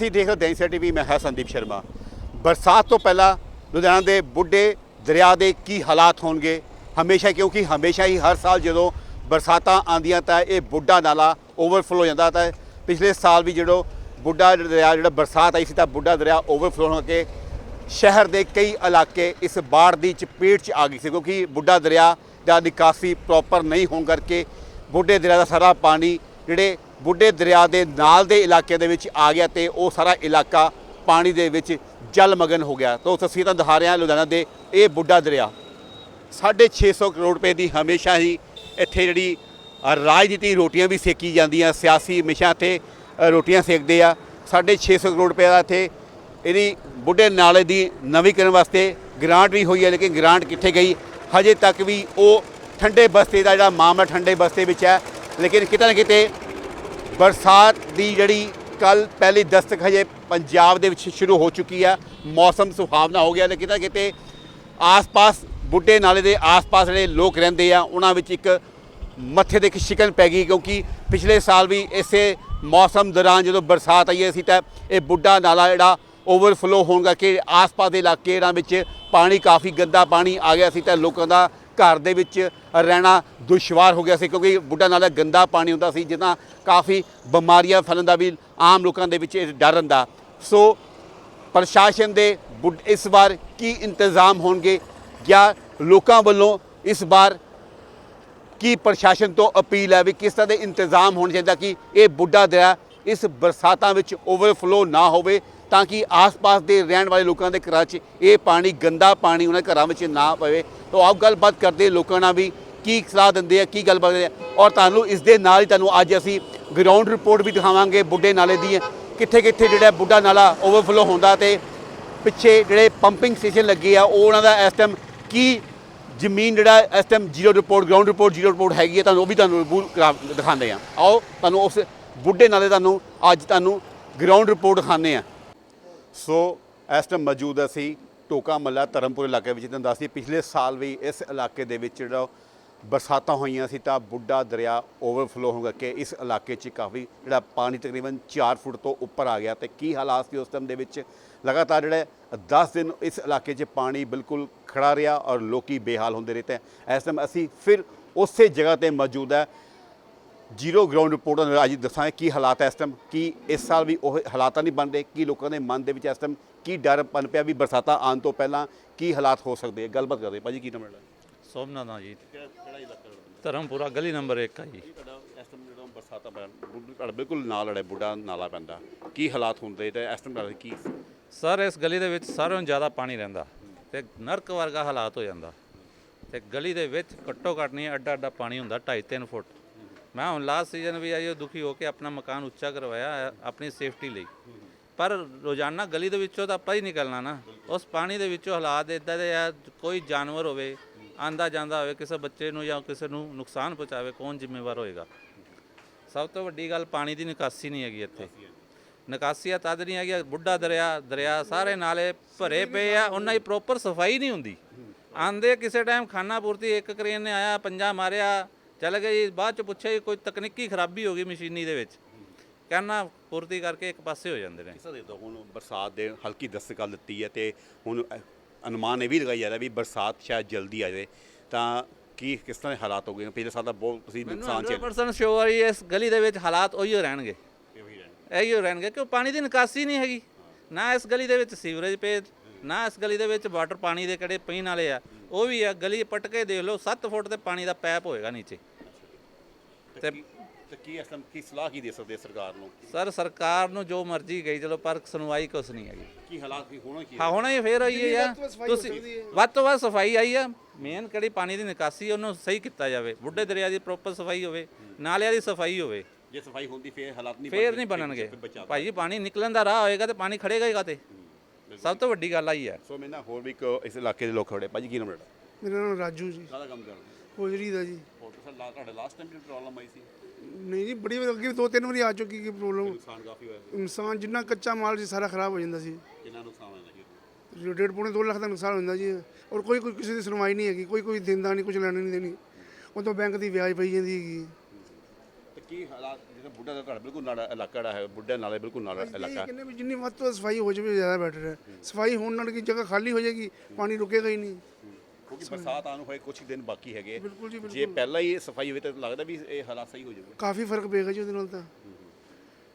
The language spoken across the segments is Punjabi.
ਤੁਸੀਂ ਦੇਖ ਰਹੇ ਹੋ ਦੈਂਸਾ ਟੀਵੀ, ਮੈਂ ਹਾਂ ਸੰਦੀਪ ਸ਼ਰਮਾ। ਬਰਸਾਤ ਤੋਂ ਪਹਿਲਾਂ ਲੁਧਿਆਣਾ ਦੇ ਬੁੱਢੇ ਦਰਿਆ ਦੇ ਕੀ ਹਾਲਾਤ ਹੋਣਗੇ? ਹਮੇਸ਼ਾ ਕਿਉਂਕਿ ਹਮੇਸ਼ਾ ਹੀ ਹਰ ਸਾਲ ਜਦੋਂ ਬਰਸਾਤਾਂ ਆਉਂਦੀਆਂ ਤਾਂ ਇਹ ਬੁੱਢਾ ਨਾਲਾ ਓਵਰਫਲੋ ਹੋ ਜਾਂਦਾ ਤਾਂ ਪਿਛਲੇ ਸਾਲ ਵੀ ਜਦੋਂ ਬੁੱਢਾ ਦਰਿਆ, ਜਿਹੜਾ ਬਰਸਾਤ ਆਈ ਸੀ ਤਾਂ ਬੁੱਢਾ ਦਰਿਆ ਓਵਰਫਲੋ ਹੋ ਕੇ ਸ਼ਹਿਰ ਦੇ ਕਈ ਇਲਾਕੇ ਇਸ ਬਾੜ ਦੀ ਚਪੇਟ 'ਚ ਆ ਗਈ ਸੀ, ਕਿਉਂਕਿ ਬੁੱਢਾ ਦਰਿਆ ਦਾ ਨਿਕਾਸੀ ਪ੍ਰੋਪਰ ਨਹੀਂ ਹੋਣ ਕਰਕੇ ਬੁੱਢੇ ਦਰਿਆ ਦਾ ਸਾਰਾ ਪਾਣੀ ਜਿਹੜੇ ਬੁੱਢੇ ਦਰਿਆ ਦੇ ਨਾਲ ਦੇ ਇਲਾਕੇ ਦੇ ਵਿੱਚ ਆ ਗਿਆ ਤੇ ਉਹ ਸਾਰਾ ਇਲਾਕਾ ਪਾਣੀ ਦੇ ਵਿੱਚ ਜਲਮਗਨ ਹੋ ਗਿਆ। ਤਾਂ ਉਹ ਤਸਵੀਰਾਂ ਦਿਖਾ ਰਿਹਾ ਲੁਧਿਆਣਾ ਦੇ ਇਹ ਬੁੱਢਾ ਦਰਿਆ। 650 ਕਰੋੜ ਰੁਪਏ ਦੀ ਹਮੇਸ਼ਾ ਹੀ ਇੱਥੇ ਜਿਹੜੀ ਰਾਜਨੀਤੀ ਰੋਟੀਆਂ ਵੀ ਸੇਕੀ ਜਾਂਦੀਆਂ, ਸਿਆਸੀ ਹਮੇਸ਼ਾ ਇੱਥੇ ਰੋਟੀਆਂ ਸੇਕਦੇ ਆ। 650 ਕਰੋੜ ਰੁਪਏ ਦਾ ਇੱਥੇ ਇਹਦੀ ਬੁੱਢੇ ਨਾਲੇ ਦੀ ਨਵੀਕਰਨ ਵਾਸਤੇ ਗ੍ਰਾਂਟ ਵੀ ਹੋਈ ਹੈ, ਲੇਕਿਨ ਗ੍ਰਾਂਟ ਕਿੱਥੇ ਗਈ? ਹਜੇ ਤੱਕ ਵੀ ਉਹ ਠੰਡੇ ਬਸਤੇ ਦਾ ਜਿਹੜਾ ਮਾਮਲਾ ਠੰਡੇ ਬਸਤੇ ਵਿੱਚ ਹੈ, ਲੇਕਿਨ ਕਿਤੇ ਨਾ ਕਿਤੇ ਬਰਸਾਤ ਦੀ ਜਿਹੜੀ ਕੱਲ ਪਹਿਲੀ ਦਸਤਕ ਹਜੇ ਪੰਜਾਬ ਦੇ ਵਿੱਚ ਸ਼ੁਰੂ ਹੋ ਚੁੱਕੀ ਆ। ਮੌਸਮ ਸੁਹਾਵਣਾ ਹੋ ਗਿਆ, ਲੇਕਿਨ ਕਿਤੇ ਨਾ ਕਿਤੇ ਆਸ-ਪਾਸ ਬੁੱਢੇ ਨਾਲੇ ਦੇ ਆਸ-ਪਾਸ ਜਿਹੜੇ ਲੋਕ ਰਹਿੰਦੇ ਆ, ਉਹਨਾਂ ਵਿੱਚ ਇੱਕ ਮੱਥੇ ਦੇ ਇੱਕ ਸ਼ਿਕਨ ਪੈ ਗਈ, ਕਿਉਂਕਿ ਪਿਛਲੇ ਸਾਲ ਵੀ ਇਸੇ ਮੌਸਮ ਦੌਰਾਨ ਜਦੋਂ ਬਰਸਾਤ ਆਈ ਸੀ ਤਾਂ ਇਹ ਬੁੱਢਾ ਨਾਲਾ ਜਿਹੜਾ ਓਵਰਫਲੋ ਹੋਣ ਕਰਕੇ ਆਸ-ਪਾਸ ਦੇ ਇਲਾਕਿਆਂ ਵਿੱਚ ਪਾਣੀ ਕਾਫੀ ਗੰਦਾ ਪਾਣੀ ਆ ਗਿਆ ਸੀ, ਤਾਂ ਲੋਕਾਂ ਦਾ ਘਰ ਦੇ ਵਿੱਚ ਰਹਿਣਾ ਦੁਸ਼ਵਾਰ ਹੋ ਗਿਆ ਸੀ ਕਿਉਂਕਿ ਬੁੱਢਾ ਨਾਲਾ ਗੰਦਾ ਪਾਣੀ ਹੁੰਦਾ ਸੀ ਜਿਹਨਾਂ ਕਾਫੀ ਬਿਮਾਰੀਆਂ ਫੈਲਣ ਦਾ ਵੀ ਆਮ ਲੋਕਾਂ ਦੇ ਵਿੱਚ ਇਹ ਡਰ ਰਹਿੰਦਾ। ਸੋ ਪ੍ਰਸ਼ਾਸਨ ਦੇ ਬੁੱਢ- ਇਸ ਵਾਰ ਕੀ ਇੰਤਜ਼ਾਮ ਹੋਣਗੇ ਜਾਂ ਲੋਕਾਂ ਵੱਲੋਂ ਇਸ ਵਾਰ ਕੀ ਪ੍ਰਸ਼ਾਸਨ ਤੋਂ ਅਪੀਲ ਹੈ ਵੀ ਕਿਸ ਤਰ੍ਹਾਂ ਦੇ ਇੰਤਜ਼ਾਮ ਹੋਣ ਚਾਹੀਦਾ ਕਿ ਇਹ ਬੁੱਢਾ ਦਰਿਆ ਇਸ ਬਰਸਾਤਾਂ ਵਿੱਚ ਓਵਰਫਲੋ ਨਾ ਹੋਵੇ ਤਾਂ ਕਿ ਆਸ-ਪਾਸ ਦੇ ਰਹਿਣ ਵਾਲੇ ਲੋਕਾਂ ਦੇ ਘਰਾਂ 'ਚ ਇਹ ਪਾਣੀ, ਗੰਦਾ ਪਾਣੀ ਉਹਨਾਂ ਘਰਾਂ ਵਿੱਚ ਨਾ ਪਵੇ। ਤਾਂ ਆਪ ਗੱਲਬਾਤ ਕਰਦੇ ਲੋਕਾਂ ਨਾਲ ਵੀ ਕੀ ਸਲਾਹ ਦਿੰਦੇ ਆ, ਕੀ ਗੱਲਬਾਤ ਕਰਦੇ ਔਰ ਤੁਹਾਨੂੰ ਇਸ ਦੇ ਨਾਲ ਹੀ ਤੁਹਾਨੂੰ ਅੱਜ ਅਸੀਂ ਗਰਾਊਂਡ ਰਿਪੋਰਟ ਵੀ ਦਿਖਾਵਾਂਗੇ ਬੁੱਢੇ ਨਾਲੇ ਦੀ। ਕਿੱਥੇ ਕਿੱਥੇ ਜਿਹੜਾ ਬੁੱਢਾ ਨਾਲਾ ਓਵਰਫਲੋ ਹੁੰਦਾ ਤੇ ਪਿੱਛੇ ਜਿਹੜੇ ਪੰਪਿੰਗ ਸਟੇਸ਼ਨ ਲੱਗੇ ਆ, ਉਹ ਉਹਨਾਂ ਦਾ ਇਸ ਟਾਈਮ ਕੀ ਜ਼ਮੀਨ ਜਿਹੜਾ ਇਸ time zero report ground report zero report ਹੈਗੀ ਹੈ ਤੁਹਾਨੂੰ ਉਹ ਵੀ ਤੁਹਾਨੂੰ ਦਿਖਾਉਂਦੇ ਆ। ਆਓ, ਤੁਹਾਨੂੰ ਉਸ ਬੁੱਢੇ ਨਾਲੇ ਤੁਹਾਨੂੰ ਅੱਜ ਤੁਹਾਨੂੰ ਗਰਾਊਂਡ ਰਿਪੋਰਟ ਦਿਖਾਉਂਦੇ ਆ। ਸੋ ਇਸ ਟਾਈਮ ਮੌਜੂਦ ਅਸੀਂ ਟੋਕਾ ਮੱਲਾ ਧਰਮਪੁਰ ਇਲਾਕੇ ਵਿੱਚ। ਤੁਹਾਨੂੰ ਦੱਸਦੀ, ਪਿਛਲੇ ਸਾਲ ਵੀ ਇਸ ਇਲਾਕੇ ਦੇ ਵਿੱਚ ਜਿਹੜਾ ਬਰਸਾਤਾਂ ਹੋਈਆਂ ਸੀ ਤਾਂ ਬੁੱਢਾ ਦਰਿਆ ਓਵਰਫਲੋ ਹੋ ਕਰਕੇ ਇਸ ਇਲਾਕੇ 'ਚ ਕਾਫੀ ਜਿਹੜਾ ਪਾਣੀ ਤਕਰੀਬਨ 4 ਫੁੱਟ ਤੋਂ ਉੱਪਰ ਆ ਗਿਆ ਤੇ ਕੀ ਹਾਲਾਤ ਸੀ ਉਸ ਟਾਈਮ ਦੇ ਵਿੱਚ? ਲਗਾਤਾਰ ਜਿਹੜਾ 10 ਦਿਨ ਇਸ ਇਲਾਕੇ 'ਚ ਪਾਣੀ ਬਿਲਕੁਲ ਖੜਾ ਰਿਹਾ ਔਰ ਲੋਕੀ ਬੇਹਾਲ ਹੁੰਦੇ ਰਹੇ ਤੇ ਇਸ ਟਾਈਮ ਅਸੀਂ ਫਿਰ ਉਸੇ ਜਗ੍ਹਾ ਤੇ ਮੌਜੂਦ ਹੈ ਜ਼ੀਰੋ ਗਰਾਊਂਡ ਰਿਪੋਰਟ ਨਾਲ ਅੱਜ ਦੱਸਾਂਗੇ ਕੀ ਹਾਲਾਤ ਹੈ ਇਸ ਟਾਈਮ ਕੀ ਇਸ ਸਾਲ ਵੀ ਉਹ ਹਾਲਾਤਾਂ ਨਹੀਂ ਬਣ ਰਹੇ ਕੀ ਲੋਕਾਂ ਦੇ ਮਨ ਦੇ ਵਿੱਚ ਇਸ ਟਾਈਮ ਕੀ ਡਰ ਪਨ ਪਿਆ ਵੀ ਬਰਸਾਤਾਂ ਆਉਣ ਤੋਂ ਪਹਿਲਾਂ ਕੀ ਹਾਲਾਤ ਹੋ ਸਕਦੇ ਆ। ਗੱਲਬਾਤ ਕਰਦੇ ਭਾਜੀ ਕੀ ਨਾਮ ਹੈ ਸੋਮਨਾਥ ਨਾਲ ਜੀ। ਕਿਹੜਾ ਇਲਾਕਾ ਧਰਮਪੁਰਾ ਗਲੀ ਨੰਬਰ 1 ਆ ਜੀ। ਇਸ ਟਾਈਮ ਜਦੋਂ ਬਰਸਾਤਾਂ ਪੈਣ ਤੁਹਾਡਾ ਬਿਲਕੁਲ ਨਾਲ ਲੜੇ ਬੁੱਢਾ ਨਾਲਾ ਪੈਂਦਾ। ਕੀ ਹਾਲਾਤ ਹੁੰਦੇ ਤੇ ਇਸ ਟਾਈਮ ਦਾ ਕੀ ਸਰ ਇਸ ਗਲੀ ਦੇ ਵਿੱਚ ਸਾਰਿਆਂ ਨੂੰ ਜ਼ਿਆਦਾ ਪਾਣੀ ਰਹਿੰਦਾ ਤੇ ਨਰਕ ਵਰਗਾ ਹਾਲਾਤ ਹੋ ਜਾਂਦਾ ਤੇ ਗਲੀ ਦੇ ਵਿੱਚ ਘੱਟੋ ਘੱਟ ਨਹੀਂ ਅੱਡਾ ਅੱਡਾ ਪਾਣੀ ਹੁੰਦਾ 2.5 3 ਫੁੱਟ। ਮੈਂ ਹੁਣ ਲਾਸਟ ਸੀਜ਼ਨ ਵੀ ਆਇਓ ਦੁਖੀ ਹੋ ਕੇ ਆਪਣਾ ਮਕਾਨ ਉੱਚਾ ਕਰਵਾਇਆ, ਆਪਣੀ ਸੇਫਟੀ ਲਈ। ਪਰ ਰੋਜ਼ਾਨਾ ਗਲੀ ਦੇ ਵਿੱਚੋਂ ਤਾਂ ਆਪਾਂ ਹੀ ਨਿਕਲਣਾ ਨਾ। ਉਸ ਪਾਣੀ ਦੇ ਵਿੱਚੋਂ ਹਾਲਾਤ ਇਦਾਂ ਦੇ ਆ, ਕੋਈ ਜਾਨਵਰ ਹੋਵੇ, ਆਂਦਾ ਜਾਂਦਾ ਹੋਵੇ, ਕਿਸੇ ਬੱਚੇ ਨੂੰ ਜਾਂ ਕਿਸੇ ਨੂੰ ਨੁਕਸਾਨ ਪਹੁੰਚਾਵੇ, ਕੌਣ ਜ਼ਿੰਮੇਵਾਰ ਹੋਏਗਾ? ਸਭ ਤੋਂ ਵੱਡੀ ਗੱਲ ਪਾਣੀ ਦੀ ਨਿਕਾਸੀ ਨਹੀਂ ਹੈਗੀ ਇੱਥੇ। ਨਿਕਾਸੀਆਂ ਤਦ ਨਹੀਂ ਹੈਗੀ ਬੁੱਢਾ ਦਰਿਆ ਦਰਿਆ ਸਾਰੇ ਨਾਲੇ ਭਰੇ ਪਏ ਆ, ਉਹਨਾਂ ਦੀ ਪ੍ਰੋਪਰ ਸਫ਼ਾਈ ਨਹੀਂ ਹੁੰਦੀ। ਆਂਦੇ ਕਿਸੇ ਟਾਈਮ ਖਾਨਾ ਪੂਰਤੀ ਇੱਕ ਕਰੇਨ ਨੇ ਆਇਆ, ਪੰਜਾ ਮਾਰਿਆ ਚੱਲ ਗਈ ਬਾਅਦ ਚ ਪੁੱਛਿਆ ਜੀ ਕੋਈ ਤਕਨੀਕੀ ਖਰਾਬੀ ਹੋ ਗਈ ਮਸ਼ੀਨੀ ਦੇ ਵਿੱਚ। ਕਹਿਣਾ ਪੂਰਤੀ ਕਰਕੇ ਇੱਕ ਪਾਸੇ ਹੋ ਜਾਂਦੇ ਨੇ। ਕਿਸ ਦੇ ਦੋ ਹੁਣ ਬਰਸਾਤ ਦੇ ਹਲਕੀ ਦਸਤਕ ਦਿੱਤੀ ਹੈ ਤੇ ਹੁਣ ਅਨੁਮਾਨ ਇਹ ਵੀ ਲਗਾਇਆ ਜਾ ਰਿਹਾ ਵੀ ਬਰਸਾਤ ਸ਼ਾਇਦ ਜਲਦੀ ਆ ਜਾਵੇ। ਤਾਂ ਕੀ ਕਿਸ ਤਰ੍ਹਾਂ ਦੇ ਹਾਲਾਤ ਹੋ ਗਏ? ਪਿਛਲੇ ਸਾਲ ਦਾ ਬਹੁਤ ਤੁਸੀਂ ਨੁਕਸਾਨ ਝੇਲ 100% ਸ਼ੋਰ ਹੈ ਇਸ ਗਲੀ ਦੇ ਵਿੱਚ ਹਾਲਾਤ ਉਹੀਓ ਰਹਿਣਗੇ। ਇਹੀਓ ਰਹਿਣਗੇ। ਕਿ ਪਾਣੀ ਦੀ ਨਿਕਾਸੀ ਨਹੀਂ ਹੈਗੀ। ਨਾ ਇਸ ਗਲੀ ਦੇ ਵਿੱਚ ਸੀਵਰੇਜ ਪੇ ਨਾ ਇਸ ਗਲੀ ਦੇ ਵਿੱਚ ਵਾਟਰ ਪਾਣੀ ਦੇ ਕਿਹੜੇ ਪੀਣ ਵਾਲੇ ਆ। ਉਹ ਵੀ ਆ ਗਲੀ ਪਟ ਕੇ ਦੇਖ ਲਓ 7 ਫੁੱਟ ਤੇ ਪਾਣੀ ਦਾ ਪੈਪ ਹੋਏਗਾ ਨੀਚੇ। ਤੇ ਕੀ- ਤੇ ਕੀ ਟਾਈਮ ਕੀ ਸਲਾਹ ਕੀ ਦੇ ਸਕਦੇ ਸਰਕਾਰ ਨੂੰ? ਸਰ ਸਰਕਾਰ ਨੂੰ ਜੋ ਮਰਜ਼ੀ ਗਈ ਚਲੋ ਪਰ ਸੁਣਵਾਈ ਕੁਛ ਨਹੀਂ ਹੈਗੀ। ਕੀ ਹਾਲਾਤ ਕੀ ਹੋਣਾ ਕੀ ਹਾਂ? ਹੁਣ ਇਹ ਫੇਰ ਆਈ ਹੈ। ਤੁਸੀਂ ਵੱਧ ਤੋਂ ਵੱਧ ਸਫ਼ਾਈ ਆਈ ਆ ਮੇਨ ਕਿਹੜੀ ਪਾਣੀ ਦੀ ਨਿਕਾਸੀ ਉਹਨੂੰ ਸਹੀ ਕੀਤਾ ਜਾਵੇ। ਬੁੱਢੇ ਦਰਿਆ ਦੀ ਪ੍ਰੋਪਰ ਸਫ਼ਾਈ ਹੋਵੇ ਨਾਲਿਆਂ ਦੀ ਸਫ਼ਾਈ ਹੋਵੇ। ਜੇ ਸਫ਼ਾਈ ਹੁੰਦੀ ਫੇਰ ਹਾਲਾਤ ਨਹੀਂ ਫੇਰ ਨਹੀਂ ਬਣਨਗੇ। ਭਾਈ ਪਾਣੀ ਨਿਕਲਣ ਦਾ ਰਾਹ ਹੋਏਗਾ ਤੇ ਪਾਣੀ ਖੜੇਗਾ ਹੀ ਕਾਤੇ ਸਭ ਤੋਂ ਵੱਡੀ ਗੱਲ ਆਈ ਹੈ। ਸੋ ਮੈਂ ਨਾ ਹੋਰ ਵੀ ਇੱਕ ਇਸ ਇਲਾਕੇ ਦੇ ਲੋਕ ਖੜੇ। ਭਾਜੀ ਕੀ ਨਾਮ ਤੁਹਾਡਾ? ਮੇਰਾ ਨਾਮ ਰਾਜੂ ਜੀ। ਕਾਹਦਾ ਕੰਮ ਕਰਦੇ? ਹੋਜਰੀ ਦਾ ਜੀ। ਹੋਰ ਸਰ ਲਾ ਤੁਹਾਡੇ ਲਾਸਟ ਟਾਈਮ ਜਿਹੜੀ ਪ੍ਰੋਬਲਮ ਆਈ ਸੀ? ਨਹੀਂ ਜੀ ਬੜੀ ਵਾਰ ਅੱਗੇ ਵੀ ਦੋ ਤਿੰਨ ਵਾਰੀ ਆ ਚੁੱਕੀ ਕਿ ਪ੍ਰੋਬਲਮ ਨੁਕਸਾਨ ਕਾਫੀ ਹੋਇਆ ਸੀ। ਇਨਸਾਨ ਜਿੰਨਾ ਕੱਚਾ ਮਾਲ ਸੀ ਸਾਰਾ ਖਰਾਬ ਹੋ ਜਾਂਦਾ ਸੀ। ਕਿੰਨਾ ਨੁਕਸਾਨ ਹੋਇਆ ਜੀ? ਡੇਢ ਪੌਣੇ 2 ਲੱਖ ਦਾ ਨੁਕਸਾਨ ਹੋ ਜਾਂਦਾ ਜੀ। ਔਰ ਕੋਈ ਕੋਈ ਕਿਸੇ ਦੀ ਸੁਣਵਾਈ ਨਹੀਂ ਹੈਗੀ ਕੋਈ ਕੋਈ ਦਿੰਦਾ ਨਹੀਂ ਕੁਝ ਲੈਣਾ ਨਹੀਂ ਦੇਣੀ। ਉਹ ਤੋਂ ਬੈਂਕ ਦੀ ਵਿਆਜ ਪਈ ਜਾਂਦੀ ਹੈਗੀ। ਤੇ ਕੀ ਹਾਲਾਤ ਮਤਲਬ ਬੁੱਢਾ ਦਾ ਤੁਹਾਡਾ ਬਿਲਕੁਲ ਨਾਲ ਇਲਾਕਾ ਜਿਹੜਾ ਹੈ ਬੁੱਢਾ ਨਾਲੇ ਬਿਲਕੁਲ ਨਾਲ ਇਲਾਕਾ। ਕਹਿੰਦੇ ਵੀ ਜਿੰਨੀ ਵੱਧ ਤੋਂ ਵੱਧ ਸਫ਼ਾਈ ਹੋ ਜਾਵੇ ਜ਼ਿਆਦਾ ਬੈਟਰ ਹੈ। ਸਫ਼ਾਈ ਹੋਣ ਨਾਲ ਕੀ ਜਗ੍ਹਾ ਖਾਲੀ ਹੋ ਜਾਏਗੀ? ਪਾਣੀ ਰੁਕੇਗਾ ਹੀ ਨਹੀਂ। ਕਿਉਂਕਿ ਬਰਸਾਤ ਆਉਣ ਹੋਏ ਕੁਝ ਦਿਨ ਬਾਕੀ ਹੈਗੇ ਬਿਲਕੁਲ ਜੀ ਜੇ ਬਿਲਕੁਲ। ਪਹਿਲਾਂ ਹੀ ਇਹ ਸਫ਼ਾਈ ਹੋਵੇ ਤਾਂ ਲੱਗਦਾ ਵੀ ਇਹ ਹਾਲਾਤ ਸਹੀ ਹੋ ਜਾਊਗੇ। ਕਾਫੀ ਫ਼ਰਕ ਪਏਗਾ ਜੀ ਉਹਦੇ ਨਾਲ ਤਾਂ।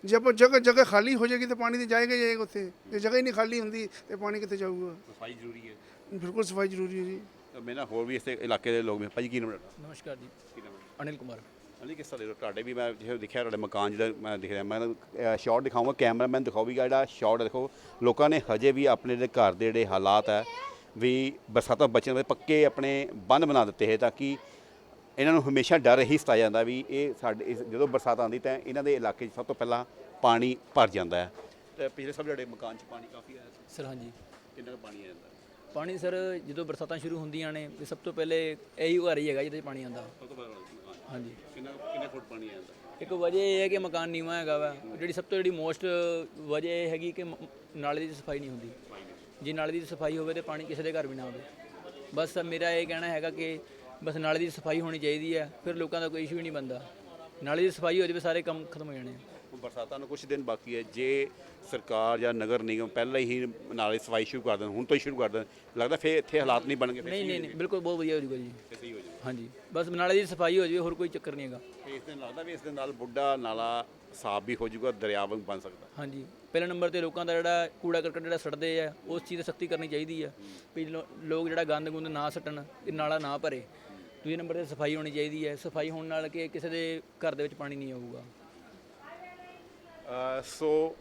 ਜੇ ਆਪਾਂ ਜਗ੍ਹਾ ਜਗ੍ਹਾ ਖਾਲੀ ਹੋ ਜਾਏਗੀ ਤਾਂ ਪਾਣੀ ਤੇ ਜਾਏਗਾ ਹੀ ਜਾਏਗਾ ਉੱਥੇ। ਜੇ ਜਗ੍ਹਾ ਹੀ ਨਹੀਂ ਖਾਲੀ ਹੁੰਦੀ ਤੇ ਪਾਣੀ ਕਿੱਥੇ ਜਾਊਗਾ? ਸਫ਼ਾਈ ਜ਼ਰੂਰੀ ਹੈ। ਬਿਲਕੁਲ ਸਫ਼ਾਈ ਜ਼ਰੂਰੀ ਹੈ ਜੀ। ਤਾਂ ਮੈਂ ਨਾ ਹੋਰ ਵੀ ਇਸ ਇਲਾਕੇ ਦੇ ਲੋਕ ਨੇ। ਭਾਜੀ ਕੀ ਨਾਮ ਹੈ ਤੁਹਾਡਾ? ਨਮਸਕਾਰ ਜੀ। ਕੀ ਨਾਮ ਹੈ ਅਨਿਲ ਕੁਮਾਰ। ਅਲੀ ਕਿਸ ਤਰ੍ਹਾਂ ਦੇ ਤੁਹਾਡੇ ਵੀ ਮੈਂ ਜਿਹੜਾ ਦੇਖਿਆ ਤੁਹਾਡੇ ਮਕਾਨ ਜਿਹੜਾ ਮੈਂ ਦਿਖ ਰਿਹਾ ਮੈਂ ਸ਼ਾਰਟ ਦਿਖਾਊਂਗਾ ਕੈਮਰਾਮੈਨ ਦਿਖਾਊਗਾ ਜਿਹੜਾ ਸ਼ਾਰਟ ਦੇਖੋ। ਲੋਕਾਂ ਨੇ ਹਜੇ ਵੀ ਆਪਣੇ ਜਿਹੜੇ ਘਰ ਦੇ ਜਿਹੜੇ ਹਾਲਾਤ ਹੈ ਵੀ ਬਰਸਾਤਾਂ ਬਚਣ ਦੇ ਪੱਕੇ ਆਪਣੇ ਬੰਦ ਬਣਾ ਦਿੱਤੇ ਹੈ ਤਾਂ ਕਿ ਇਹਨਾਂ ਨੂੰ ਹਮੇਸ਼ਾ ਡਰ ਹੀ ਸਤਾਇਆ ਜਾਂਦਾ ਵੀ ਇਹ ਸਾਡੇ ਇਸ- ਜਦੋਂ ਬਰਸਾਤ ਆਉਂਦੀ ਤਾਂ ਇਹਨਾਂ ਦੇ ਇਲਾਕੇ 'ਚ ਸਭ ਤੋਂ ਪਹਿਲਾਂ ਪਾਣੀ ਭਰ ਜਾਂਦਾ ਹੈ। ਤੇ ਪਿਛਲੇ ਸਭ ਜਿਹੜੇ ਮਕਾਨ 'ਚ ਪਾਣੀ ਕਾਫੀ ਆਇਆ ਸੀ। ਸਰ ਹਾਂਜੀ। ਕਿੰਨਾ ਕੁ ਪਾਣੀ ਆ ਜਾਂਦਾ? ਪਾਣੀ ਸਰ ਜਦੋਂ ਬਰਸਾਤਾਂ ਸ਼ੁਰੂ ਹੁੰਦੀਆਂ ਨੇ ਤੇ ਸਭ ਤੋਂ ਪਹਿਲੇ ਇਹੀ ਘਰ ਹੀ ਹੈਗਾ ਜਿਹਦੇ 'ਚ ਪਾਣੀ ਆਉਂਦਾ। ਸਭ ਤੋਂ ਪਹਿਲਾਂ ਮਕਾਨ। ਹਾਂਜੀ। ਕਿੰਨਾ ਕਿੰਨੇ ਫੁੱਟ ਪਾਣੀ ਆ ਜਾਂਦਾ? ਇੱਕ ਵਜ੍ਹਾ ਇਹ ਹੈ ਕਿ ਮਕਾਨ ਨੀਵਾਂ ਹੈਗਾ ਵਾ ਜਿਹੜੀ ਸਭ ਤੋਂ ਜਿਹੜੀ ਮੋਸਟ ਵਜ੍ਹਾ ਇਹ ਹੈਗੀ ਕਿ ਮ- ਨਾਲੇ ਦੀ ਸਫ਼ਾਈ ਨਹੀਂ ਹੁੰਦੀ। ਜੇ ਨਾਲੇ ਦੀ ਸਫ਼ਾਈ ਹੋਵੇ ਤੇ ਪਾਣੀ ਕਿਸੇ ਦੇ ਘਰ ਵੀ ਨਾ ਆਵੇ। ਬਸ ਮੇਰਾ ਇਹ ਕਹਿਣਾ ਹੈਗਾ ਕਿ ਬਸ ਨਾਲੇ ਦੀ ਸਫ਼ਾਈ ਹੋਣੀ ਚਾਹੀਦੀ ਹੈ ਫਿਰ ਲੋਕਾਂ ਦਾ ਕੋਈ ਇਸ਼ੂ ਹੀ ਨਹੀਂ ਬਣਦਾ। ਨਾਲੇ ਦੀ ਸਫ਼ਾਈ ਹੋ ਜਾਵੇ ਸਾਰੇ ਕੰਮ ਖਤਮ ਹੋ ਜਾਣੇ ਹੁਣ ਬਰਸਾਤਾਂ ਨੂੰ ਕੁਝ ਦਿਨ ਬਾਕੀ ਹੈ ਜੇ ਸਰਕਾਰ ਜਾਂ ਨਗਰ ਨਿਗਮ ਪਹਿਲਾਂ ਹੀ ਨਾਲੇ ਸਫ਼ਾਈ ਸ਼ੁਰੂ ਕਰ ਦੇਣ ਹੁਣ ਤੋਂ ਹੀ ਸ਼ੁਰੂ ਕਰ ਦੇਣ ਲੱਗਦਾ ਫਿਰ ਇੱਥੇ ਹਾਲਾਤ ਨਹੀਂ ਬਣਨਗੇ ਨਹੀਂ ਨਹੀਂ ਨਹੀਂ ਬਿਲਕੁਲ ਬਹੁਤ ਵਧੀਆ ਹੋ ਜਾਊਗਾ ਜੀ। ਸਹੀ ਹੋ ਹਾਂਜੀ ਬਸ ਨਾਲੇ ਦੀ ਸਫ਼ਾਈ ਹੋ ਜਾਵੇ ਹੋਰ ਕੋਈ ਚੱਕਰ ਨਹੀਂ ਹੈਗਾ। ਇਸ ਦਿਨ ਲੱਗਦਾ ਵੀ ਇਸ ਦੇ ਨਾਲ ਬੁੱਢਾ ਨਾਲਾ ਸਾਫ਼ ਵੀ ਹੋ ਜਾਊਗਾ ਦਰਿਆ ਵਾਂਗ ਬਣ ਸਕਦਾ। ਹਾਂਜੀ। ਪਹਿਲੇ ਨੰਬਰ ਤੇ ਲੋਕਾਂ ਦਾ ਜਿਹੜਾ ਕੂੜਾ ਕਰਕਟ ਜਿਹੜਾ ਸੜਦੇ ਆ ਉਸ ਚੀਜ਼ ਤੇ ਸਖਤੀ ਕਰਨੀ ਚਾਹੀਦੀ ਆ। ਵੀ ਲੋ- ਲੋਕ ਜਿਹੜਾ ਗੰਦ ਗੁੰਦ ਨਾ ਸੱਟਣ ਇਹ ਨਾਲਾ ਨਾ ਭਰੇ। ਦੂਜੇ ਨੰਬਰ ਤੇ ਸਫ਼ਾਈ ਹੋਣੀ ਚਾਹੀਦੀ ਹੈ ਸਫ਼ਾਈ ਹੋਣ ਨਾਲ ਕਿ ਕਿਸੇ ਦੇ ਘਰ ਦੇ ਵਿੱਚ ਪਾਣੀ ਨਹੀਂ ਆਊਗਾ। ਅ, ਸੋ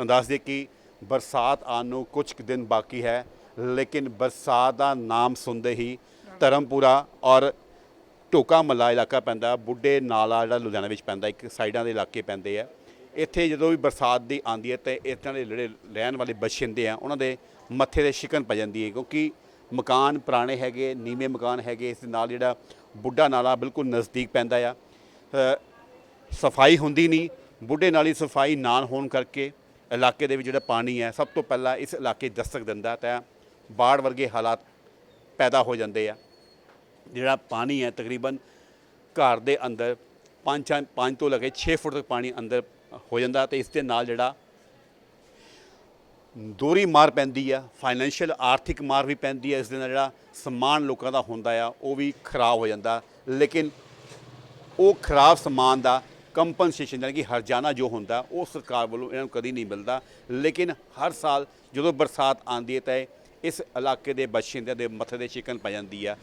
ਅੰਦਾਜ਼ ਦੇ ਕਿ ਬਰਸਾਤ ਆਉਣ ਨੂੰ ਕੁਝ ਕੁ ਦਿਨ ਬਾਕੀ ਹੈ ਲੇਕਿਨ ਬਰਸਾਤ ਦਾ ਨਾਮ ਸੁਣਦੇ ਹੀ ਧਰਮਪੁਰਾ ਔਰ ਟੋਕਾ ਮੱਲਾ ਇਲਾਕਾ ਪੈਂਦਾ, ਬੁੱਢੇ ਨਾਲਾ ਜਿਹੜਾ ਲੁਧਿਆਣਾ ਵਿੱਚ ਪੈਂਦਾ, ਇੱਕ ਸਾਈਡਾਂ ਦੇ ਇਲਾਕੇ ਪੈਂਦੇ ਆ। ਇੱਥੇ ਜਦੋਂ ਵੀ ਬਰਸਾਤ ਦੀ ਆਉਂਦੀ ਹੈ ਤੇ ਇੱਥਾਂ ਦੇ ਜਿਹੜੇ ਰਹਿਣ ਵਾਲੇ ਬਸ਼ਿੰਦੇ ਆ, ਉਹਨਾਂ ਦੇ ਮੱਥੇ ਤੇ ਸ਼ਿਕਨ ਪੈ ਜਾਂਦੀ ਹੈ, ਕਿਉਂਕਿ ਮਕਾਨ ਪੁਰਾਣੇ ਹੈਗੇ, ਨੀਵੇਂ ਮਕਾਨ ਹੈਗੇ, ਇਸ ਦੇ ਨਾਲ ਜਿਹੜਾ ਬੁੱਢਾ ਨਾਲਾ ਬਿਲਕੁਲ ਨਜ਼ਦੀਕ ਪੈਂਦਾ ਆ। ਸਫ਼ਾਈ ਹੁੰਦੀ ਨਹੀਂ, ਬੁੱਢੇ ਨਾਲੀ ਸਫ਼ਾਈ ਨਾ ਹੋਣ ਕਰਕੇ ਇਲਾਕੇ ਦੇ ਵਿੱਚ ਜਿਹੜਾ ਪਾਣੀ ਹੈ, ਸਭ ਤੋਂ ਪਹਿਲਾਂ ਇਸ ਇਲਾਕੇ 'ਚ ਦਸਤਕ ਦਿੰਦਾ ਤਾਂ ਬਾੜ ਵਰਗੇ ਹਾਲਾਤ ਪੈਦਾ ਹੋ ਜਾਂਦੇ ਆ। ਜਿਹੜਾ ਪਾਣੀ ਹੈ ਤਕਰੀਬਨ ਘਰ ਦੇ ਅੰਦਰ 5 5 ਤੋਂ ਲੈ ਕੇ 6 ਫੁੱਟ ਤੱਕ ਪਾਣੀ ਅੰਦਰ ਹੋ ਜਾਂਦਾ ਤੇ ਇਸ ਦੇ ਨਾਲ ਜਿਹੜਾ ਦੋਰੀ ਮਾਰ ਪੈਂਦੀ ਆ ਫਾਈਨੈਂਸ਼ੀਅਲ ਆਰਥਿਕ ਮਾਰ ਵੀ ਪੈਂਦੀ ਹੈ ਇਸ ਦੇ ਨਾਲ ਜਿਹੜਾ ਸਮਾਨ ਲੋਕਾਂ ਦਾ ਹੁੰਦਾ ਆ, ਉਹ ਵੀ ਖਰਾਬ ਹੋ ਜਾਂਦਾ। ਲੇਕਿਨ ਉਹ ਖਰਾਬ ਸਮਾਨ ਦਾ ਕੰਪਨਸੇਸ਼ਨ ਯਾਨੀ ਕਿ ਹਰਜਾਨਾ ਜੋ ਹੁੰਦਾ, ਉਹ ਸਰਕਾਰ ਵੱਲੋਂ ਇਹਨਾਂ ਨੂੰ ਕਦੀ ਨਹੀਂ ਮਿਲਦਾ। ਲੇਕਿਨ ਹਰ ਸਾਲ ਜਦੋਂ ਬਰਸਾਤ ਆਉਂਦੀ ਹੈ ਤਾਂ ਇਸ ਇਲਾਕੇ ਦੇ ਬਸ਼ਿੰਦਿਆਂ ਦੇ ਮੱਥੇ ਦੇ ਚਿਕਨ ਪੈ ਜਾਂਦੀ ਆ।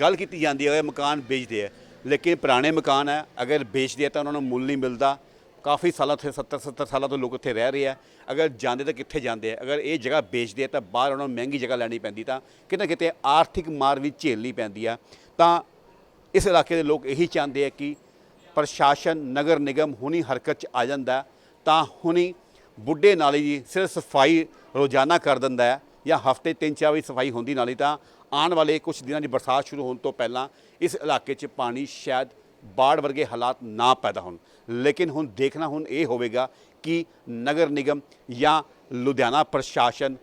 ਗੱਲ ਕੀਤੀ ਜਾਂਦੀ ਹੈ ਮਕਾਨ ਵੇਚਦੇ ਆ। ਲੇਕਿਨ ਪੁਰਾਣੇ ਮਕਾਨ ਹੈ, ਅਗਰ ਵੇਚਦੇ ਆ ਤਾਂ ਉਹਨਾਂ ਨੂੰ ਮੁੱਲ ਨਹੀਂ ਮਿਲਦਾ। ਕਾਫੀ ਸਾਲਾਂ ਤੋਂ 70 70 ਸਾਲਾਂ ਤੋਂ ਲੋਕ ਉੱਥੇ ਰਹਿ ਰਹੇ ਆ। ਅਗਰ ਜਾਂਦੇ ਤਾਂ ਕਿੱਥੇ ਜਾਂਦੇ ਆ? ਅਗਰ ਇਹ ਜਗ੍ਹਾ ਵੇਚਦੇ ਆ ਤਾਂ ਬਾਹਰ ਉਹਨਾਂ ਨੂੰ ਮਹਿੰਗੀ ਜਗ੍ਹਾ ਲੈਣੀ ਪੈਂਦੀ ਤਾਂ ਕਿਤੇ ਨਾ ਕਿਤੇ ਆਰਥਿਕ ਮਾਰ ਵੀ ਝੇਲਣੀ ਪੈਂਦੀ ਆ। ਤਾਂ ਇਸ ਇਲਾਕੇ ਦੇ ਲੋਕ ਇਹੀ ਚਾਹੁੰਦੇ ਆ ਕਿ ਪ੍ਰਸ਼ਾਸਨ, ਨਗਰ ਨਿਗਮ ਹੁਣੀ ਹਰਕਤ 'ਚ ਆ ਜਾਂਦਾ ਤਾਂ ਹੁਣੀ ਬੁੱਢੇ ਨਾਲੇ ਦੀ ਸਿਰਫ ਸਫ਼ਾਈ ਰੋਜ਼ਾਨਾ ਕਰ ਦਿੰਦਾ ਹੈ। ਜਾਂ ਹਫ਼ਤੇ ਤਿੰਨ ਚਾਰ ਵਾਰੀ ਸਫ਼ਾਈ ਹੁੰਦੀ ਨਾਲੇ ਤਾਂ ਆਉਣ ਵਾਲੇ ਕੁਝ ਦਿਨਾਂ ਦੀ ਬਰਸਾਤ ਸ਼ੁਰੂ ਹੋਣ ਤੋਂ ਪਹਿਲਾਂ ਇਸ ਇਲਾਕੇ 'ਚ ਪਾਣੀ ਸ਼ਾਇਦ ਬਾੜ ਵਰਗੇ ਹਾਲਾਤ ਨਾ ਪੈਦਾ ਹੋਣ। ਲੇਕਿਨ ਹੁਣ ਦੇਖਣਾ ਹੁਣ ਇਹ ਹੋਵੇਗਾ ਕਿ ਨਗਰ ਨਿਗਮ ਜਾਂ ਲੁਧਿਆਣਾ ਪ੍ਰਸ਼ਾਸਨ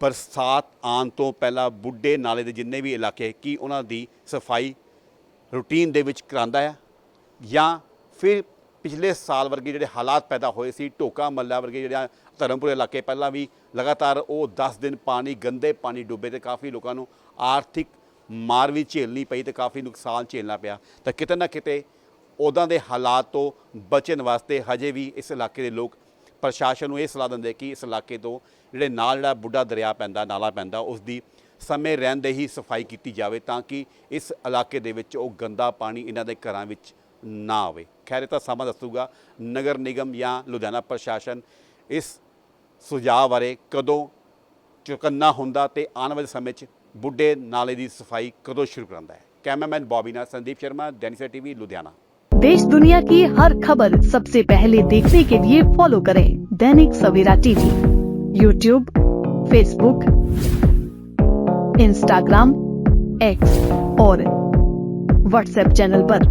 ਬਰਸਾਤ ਆਉਣ ਤੋਂ ਪਹਿਲਾਂ ਬੁੱਢੇ ਨਾਲੇ ਦੇ ਜਿੰਨੇ ਵੀ ਇਲਾਕੇ ਕੀ ਉਹਨਾਂ ਦੀ ਸਫ਼ਾਈ ਰੂਟੀਨ ਦੇ ਵਿੱਚ ਕਰਾਂਦਾ ਹੈ? ਜਾਂ ਫਿਰ ਪਿਛਲੇ ਸਾਲ ਵਰਗੇ ਜਿਹੜੇ ਹਾਲਾਤ ਪੈਦਾ ਹੋਏ ਸੀ, ਢੋਕਾ ਮੱਲਾ ਵਰਗੇ ਜਿਹੜਾ ਧਰਮਪੁਰ ਇਲਾਕੇ ਪਹਿਲਾਂ ਵੀ ਲਗਾਤਾਰ ਉਹ 10 ਦਿਨ ਪਾਣੀ, ਗੰਦੇ ਪਾਣੀ ਡੁੱਬੇ ਤੇ ਕਾਫੀ ਲੋਕਾਂ ਨੂੰ ਆਰਥਿਕ ਮਾਰ ਵੀ ਝੇਲਣੀ ਪਈ ਤੇ ਕਾਫੀ ਨੁਕਸਾਨ ਝੇਲਣਾ ਪਿਆ। ਤਾਂ ਕਿਤੇ ਨਾ ਕਿਤੇ ਉਦਾਂ ਦੇ ਹਾਲਾਤ ਤੋਂ ਬਚਣ ਵਾਸਤੇ ਹਜੇ ਵੀ ਇਸ ਇਲਾਕੇ ਦੇ ਲੋਕ ਪ੍ਰਸ਼ਾਸਨ ਨੂੰ ਇਹ ਸਲਾਹ ਦਿੰਦੇ ਕਿ ਇਸ ਇਲਾਕੇ ਤੋਂ ਜਿਹੜੇ ਨਾਲ ਜਿਹੜਾ ਬੁੱਢਾ ਦਰਿਆ ਪੈਂਦਾ, ਨਾਲਾ ਪੈਂਦਾ ਉਸ ਦੀ ਸਮੇਂ ਰਹਿੰਦੇ ਹੀ ਸਫ਼ਾਈ ਕੀਤੀ ਜਾਵੇ ਤਾਂ ਕਿ ਇਸ ਇਲਾਕੇ ਦੇ ਵਿੱਚ ਉਹ ਗੰਦਾ ਪਾਣੀ ਇਹਨਾਂ ਦੇ ਘਰਾਂ ਵਿੱਚ ਨਾ ਆਵੇ। ਖੈਰ ਤਾਂ ਸਮਾਂ ਦੱਸੂਗਾ। ਨਗਰ ਨਿਗਮ ਜਾਂ ਲੁਧਿਆਣਾ ਪ੍ਰਸ਼ਾਸਨ ਇਸ ਸੁਝਾਅ ਬਾਰੇ ਕਦੋਂ ਚੁਕੰਨਾ ਹੁੰਦਾ ਤੇ ਆਉਣ ਵਾਲੇ ਸਮੇਂ 'ਚ ਬੁੱਢੇ ਨਾਲੇ ਦੀ ਸਫ਼ਾਈ ਕਦੋਂ ਸ਼ੁਰੂ ਕਰਾਂਦਾ ਹੈ कैमरामैन बॉबी ना संदीप शर्मा डेनिसर टीवी लुधियाना देश दुनिया की हर खबर सबसे पहले देखने के लिए फॉलो करें Dainik Savera TV YouTube Facebook Instagram X और व्हाट्सएप चैनल पर।